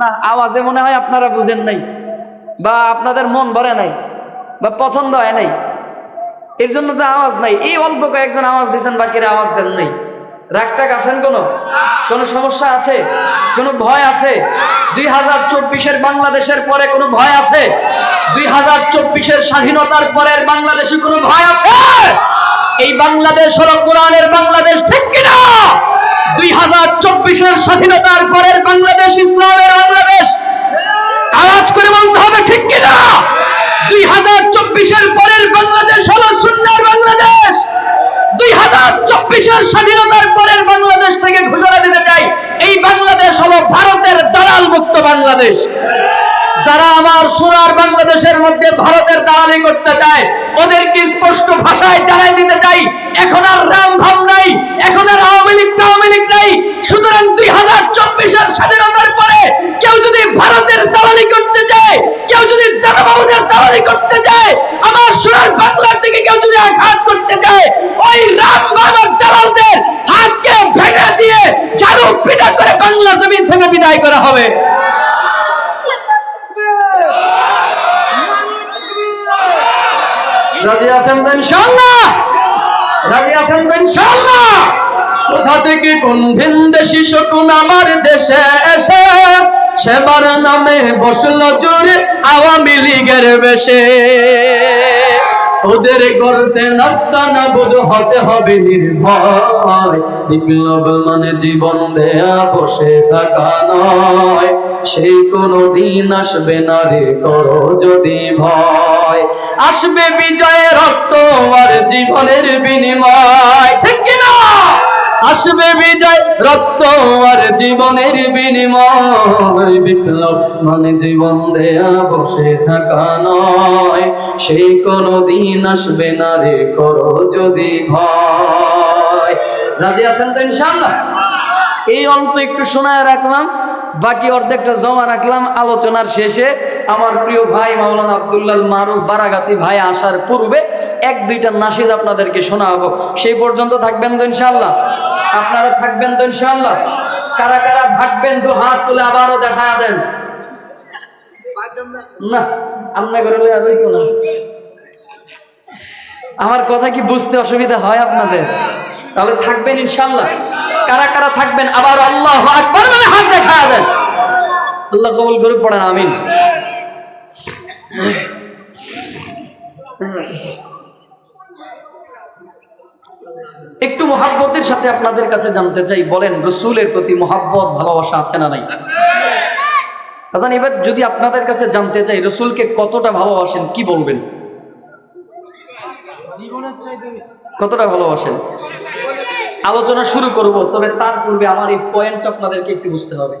না, আওয়াজে মনে হয় আপনারা বুঝেন নাই, বা আপনাদের মন ভরে নাই, বা পছন্দ হয় নাই। এর জন্য তো আওয়াজ নাই। এই অল্প কয়েকজন আওয়াজ দিয়েছেন, বাকিরা আওয়াজ দেন নাই। রাগটাক আছেন কোনো? কোনো সমস্যা আছে? কোনো ভয় আছে? দুই হাজার চব্বিশের বাংলাদেশের পরে কোনো ভয় আছে? দুই হাজার চব্বিশের স্বাধীনতার পরের বাংলাদেশে কোনো ভয় আছে? এই বাংলাদেশ হলো কোরআনের বাংলাদেশ, ঠিক কিনা? দুই হাজার স্বাধীনতার পরের বাংলাদেশ, ইসলামের বাংলাদেশ। আওয়াজ করে বলতে হবে, ঠিক কিনা দুই হাজার চব্বিশের পরের বাংলাদেশ হলো সুন্দর বাংলাদেশ। দুই হাজার চব্বিশের স্বাধীনতার পরের বাংলাদেশ থেকে ঘোষণা দিতে চাই, এই বাংলাদেশ হলো ভারতের দালাল মুক্ত বাংলাদেশ। যারা আমার সোনার বাংলাদেশের মধ্যে ভারতের দালালি করতে চায়, ওদেরকে স্পষ্ট ভাষায় জানাই দিতে চাই, এখন আর রাম ভাব নাই এখন আর আওয়ামী লীগ আওয়ামী লীগ নাই সুতরাং দুই হাজার চব্বিশের স্বাধীনতার পরে কেউ যদি ভারতের দালালি করতে চায় কেউ যদি দাদাবাবুদের দালালি করতে চায় আমার সোনার বাংলার দিকে কেউ যদি আঘাত করতে চায় ওই রাম বাবার দালালদের হাতকে ভেঙে দিয়ে ঝাড়ু পিটা করে বাংলার জমিন থেকে বিদায় করা হবে। রাজি আছেন তো ইনশাআল্লাহ? রাজি আছেন তো ইনশাআল্লাহ? কোথা থেকে কোন ভিন দেশি শকুন আমার দেশে এসে, সেবার নামে বসল জোরে আওয়ামী লীগের বেশে। ওদের করতে নাস্তা না বুঝো, হতে হবে নির্ভয়। বিপ্লব মানে জীবন দেয়া, বসে থাকা নয়। সেই কোনো দিন আসবে না রে করো যদি ভয়। আসবে বিজয়ের রক্ত আর জীবনের বিনিময়, ঠিক কিনা? আসবে বিজয়, রক্ত আর জীবনের বিনিময়। বিপ্লব মানে জীবন দেয়া, বসে থাকা নয়। সেই কোনো দিন আসবে না রে, করো যদি ভয়। রাজি আছেন তো ইনশাআল্লাহ? এই অল্প একটু শোনায় রাখলাম, বাকি অর্ধেকটা জমা রাখলাম, আলোচনার শেষে আমার প্রিয় ভাই মাওলানা আবদুল্লাহ মারুফ বারাগাতি ভাই আসার পূর্বে এক দুইটা নাসিদ আপনাদেরকে শোনাবো। সেই পর্যন্ত থাকবেন তো ইনশাআল্লাহ। আপনারা থাকবেন তো ইনশাআল্লাহ। কারা কারা ভাগবেন তো হাত তুলে আবারও দেখা দেন। না আমরা করে লইয়া রইব না। আমার কথা কি বুঝতে অসুবিধা হয় আপনাদের? তাহলে থাকবেন ইনশাল্লাহ কারা কারা থাকবেন আবার আল্লাহ আকবার মানে হাত দেখা দেন। আল্লাহ কবুল করে পড়েন, আমিন একটু মহাব্বতের সাথে আপনাদের কাছে জানতে চাই, বলেন, রসুলের প্রতি মহাব্বত, ভালোবাসা আছে না নাই? দাদা এবার যদি আপনাদের কাছে জানতে চাই, রসুলকে কতটা ভালোবাসেন, কি বলবেন? কতটা ভালোবাসেন? আলোচনা শুরু করব, তবে তার পূর্বে আমার এই পয়েন্ট আপনাদেরকে একটু বুঝতে হবে।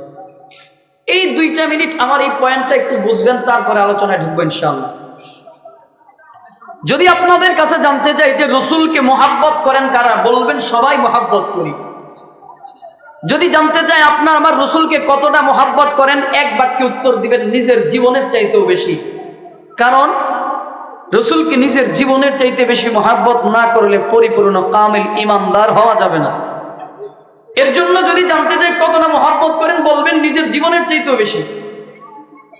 এই দুইটা মিনিট আমার এই পয়েন্টটা একটু বুঝবেন, তারপরে আলোচনায় ঢুকবেন ইনশাআল্লাহ। যদি আপনাদের কাছে জানতে চাই যে রসুলকে মোহাব্বত করেন কারা, বলবেন, সবাই মোহাব্বত করি। যদি জানতে চাই আপনার, আমার রসুলকে কতটা মোহাব্বত করেন, এক বাক্যে উত্তর দিবেন, নিজের জীবনের চাইতেও বেশি। কারণ, রসুলকে নিজের জীবনের চাইতে বেশি মহাব্বত না করলে পরিপূর্ণ কামিল ইমানদার হওয়া যাবে না। এর জন্য যদি জানতে চাই কতটা মহাব্বত করেন, বলবেন, নিজের জীবনের চাইতেও বেশি।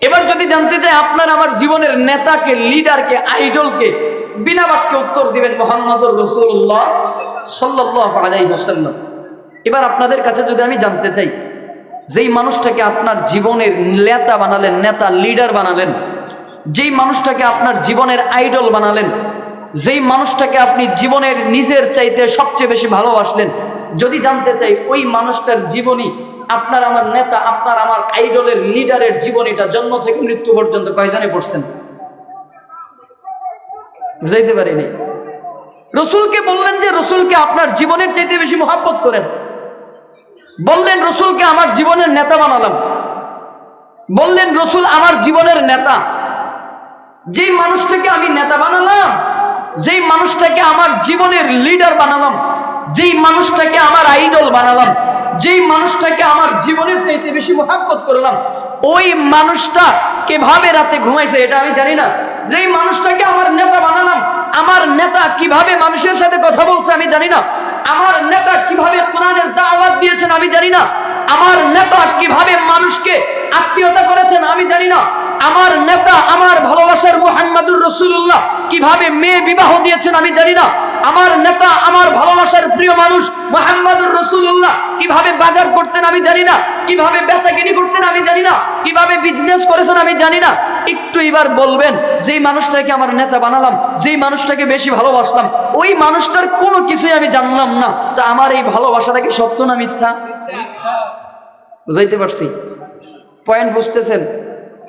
এবার যদি জানতে চাই আপনার, আমার জীবনের নেতাকে লিডারকে আইডলকে বিনা বাক্যে উত্তর দিবেন মোহাম্মদ রসুল্লাহ সাল্লাহ আলাইসাল্লাম এবার আপনাদের কাছে যদি আমি জানতে চাই, যেই মানুষটাকে আপনার জীবনের নেতা বানালেন, নেতা লিডার বানালেন, যেই মানুষটাকে আপনার জীবনের আইডল বানালেন, যেই মানুষটাকে আপনি জীবনের নিজের চাইতে সবচেয়ে বেশি ভালোবাসলেন, যদি জানতে চাই ওই মানুষটার জীবনী, আপনার আমার নেতা, আপনার আমার আইডলের লিডারের জীবনীটা জন্ম থেকে মৃত্যু পর্যন্ত কয়জনে পড়ছেন? বুঝাইতে পারিনি। রসুলকে বললেন যে, রসুলকে আপনার জীবনের চাইতে বেশি মহাব্বত করেন। বললেন, রসুলকে আমার জীবনের নেতা বানালাম। বললেন, রসুল আমার জীবনের নেতা। যেই মানুষটাকে আমি নেতা বানালাম, যেই মানুষটাকে আমার জীবনের লিডার বানালাম, যেই মানুষটাকে আমার আইডল বানালাম, যেই মানুষটাকে আমার জীবনের চাইতে বেশি মহাব্বত করলাম, ওই মানুষটা কীভাবে রাতে ঘুমাইছে এটা আমি জানি না। যেই মানুষটাকে আমার নেতা কীভাবে মানুষের সাথে কথা বলছে আমি জানি না। আমার নেতা কীভাবে কোরআনের দাওয়াত দিয়েছেন আমি জানি না। আমার নেতা কীভাবে মানুষকে আত্মীয়তা করেছেন আমি জানি না। আমার নেতা আমার ভালোবাসার মোহাম্মদুর রসুল্লাহ কীভাবে মেয়ে বিবাহ দিয়েছেন আমি জানি না। আমার নেতা, আমার ভালোবাসার প্রিয় মানুষ মোহাম্মদুর রসুল্লাহ কীভাবে বাজার করতেন আমি জানি না। কীভাবে বেচাকিনি করতেন আমি জানি না। কীভাবে বিজনেস করেছেন আমি জানি না। একটু এবার বলবেন, যেই মানুষটাকে আমার নেতা বানালাম, যেই মানুষটাকে বেশি ভালোবাসলাম, ওই মানুষটার কোনো কিছুই আমি জানলাম না। তা আমার এই ভালোবাসাটা কি সত্য না মিথ্যা? বুঝাইতে পারছি? পয়েন্ট বুঝতেছেন?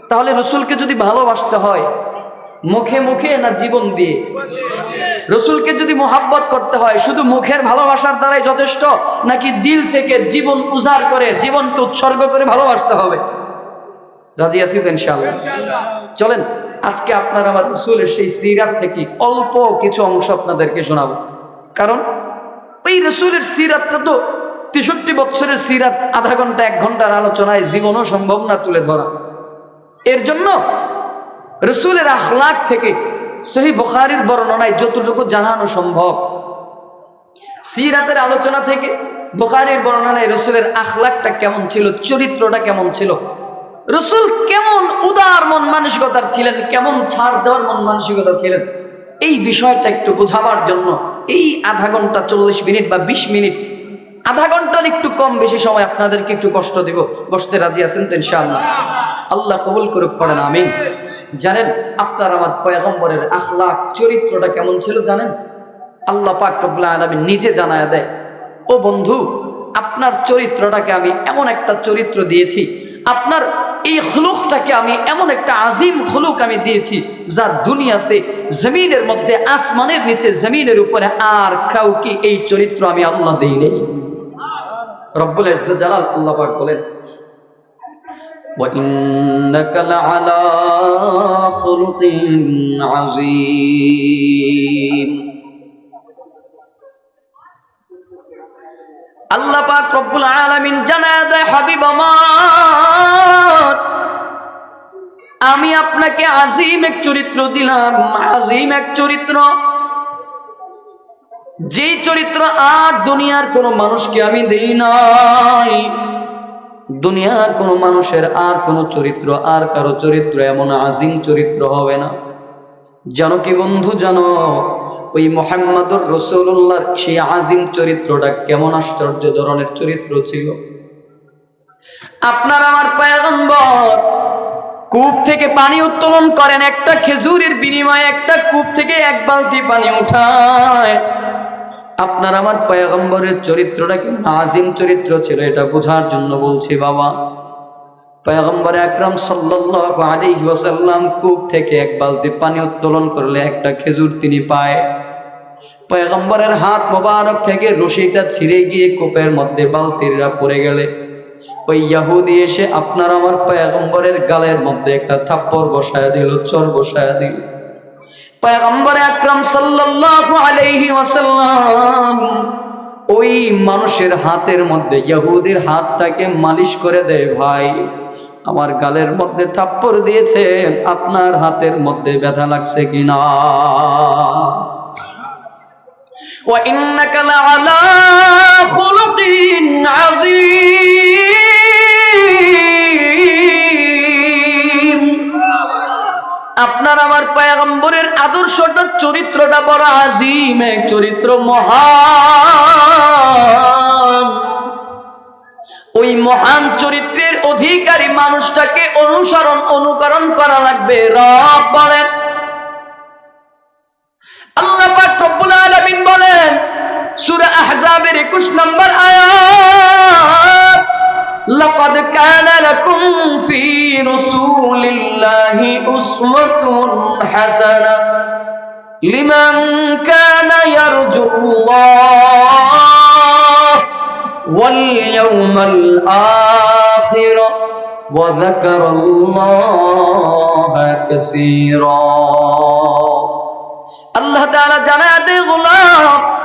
তাহলে রসুলকে যদি ভালোবাসতে হয় মুখে মুখে না জীবন দিয়ে? রসুলকে যদি মোহাব্বত করতে হয়, শুধু মুখের ভালোবাসার দ্বারাই যথেষ্ট, নাকি দিল থেকে জীবন উজাড় করে, জীবনকে উৎসর্গ করে ভালোবাসতে হবে? রাজি আছি তো ইনশাআল্লাহ? চলেন, আজকে আপনার আমার রসুলের সেই সিরাত থেকে অল্প কিছু অংশ আপনাদেরকে শোনাবো। কারণ, ওই রসুলের সিরাতটা তো তেষট্টি বছরের সিরাত, আধা ঘণ্টা, এক ঘণ্টার আলোচনায় জীবনও সম্ভব না তুলে ধরা। এর জন্য রসুলের আখলাক থেকে সেই বখারির বর্ণনায় যতটুকু জানানো সম্ভব। সিরাতের আলোচনা থেকে বুখারীর বর্ণনায় রসুলের আখলাকটা কেমন ছিল, চরিত্রটা কেমন ছিল? রসুল কেমন উদার মন মানসিকতার ছিলেন, কেমন ছাড় দেওয়ার মন মানসিকতা ছিলেন? এই বিষয়টা একটু বোঝাবার জন্য এই আধা ঘণ্টা চল্লিশ মিনিট বা বিশ মিনিট, আধা ঘণ্টার একটু কম বেশি সময় আপনাদেরকে একটু কষ্ট দিব। বসতে রাজি আছেন তো ইনশাআল্লাহ? আল্লাহ কবুল করুক, পড়েন, আমিন। জানেন আপনার আমার পয়গম্বরের আখলাক চরিত্রটা কেমন ছিল জানেন? আল্লাহ পাক রব্বুল আলামিন নিজে জানায় দেয় ও বন্ধু আপনার চরিত্রটাকে আমি এমন একটা চরিত্র দিয়েছি আপনার এই খুলুকটাকে আমি এমন একটা আজিম খুলুক আমি দিয়েছি যা দুনিয়াতে জমিনের মধ্যে আসমানের নিচে জমিনের উপরে আর কাউকে এই চরিত্র আমি আল্লাহ দেই নেই। রব্বুল জালাল আল্লাহ পাক বলেন وإنك لعلى خلق عظيم আল্লাহ পাক রব্বুল আলামিন জানায় দেয় হাবিব আমার আমি আপনাকে আজিম এক চরিত্র দিলাম আজিম এক চরিত্র যেই চরিত্র আর দুনিয়ার কোন মানুষকে আমি দেই নাই দুনিয়ার কোন মানুষের আর কোন চরিত্র, আর কারও চরিত্র এমন আজিম চরিত্র হবে না। জানো কি বন্ধু, জানো? ওই মোহাম্মদুর রসুল্লাহর সেই আজিম চরিত্রটা কেমন আশ্চর্য ধরনের চরিত্র ছিল। আপনার আমার পয়গম্বর কূপ থেকে পানি উত্তোলন করেন, একটা খেজুরের বিনিময়ে একটা কূপ থেকে এক বালতি পানি উঠায়। আপনার আমার পয়গম্বরের চরিত্রটা কি? আজিম চরিত্র ছিল, এটা বোঝার জন্য বলছি বাবা। পয়গম্বর আলাইহি ওয়াসাল্লাম কূপ থেকে এক বালতি পানি উত্তোলন করলে একটা খেজুর তিনি পায়। পয়গম্বরের হাত মোবারক থেকে রশিটা ছিঁড়ে গিয়ে কূপের মধ্যে বালতিরা পড়ে গেলে। ওই ইয়াহুদি এসে আপনার আমার পয়গম্বরের গালের মধ্যে একটা থাপ্পড় বসায় দিল, চর বসায় দিল। পয়গম্বর আকরাম সাল্লাল্লাহু আলাইহি ওয়াসাল্লাম ওই মানুষের হাতের মধ্যে ইহুদির হাতটাকে মালিশ করে দেয় ভাই আমার গালের মধ্যে থাপ্পড় দিয়েছে আপনার হাতের মধ্যে ব্যথা লাগছে কিনা وإنك لعلى خلق عظيم আদর্শটা চরিত্রটা বড় আজিম, এক চরিত্র মহান। ওই মহান চরিত্রের অধিকারী মানুষটাকে অনুসরণ, অনুকরণ করা লাগবে, রব বলেন। আল্লাহ পাক রব্বুল আলামিন বলেন, সূরা আহজাবের 21 নম্বর আয়াত لقد كان لكم في رسول الله أسوة حسنة لمن كان يرجو الله واليوم الآخر وذكر الله كثيرا الله تعالى جنات غلام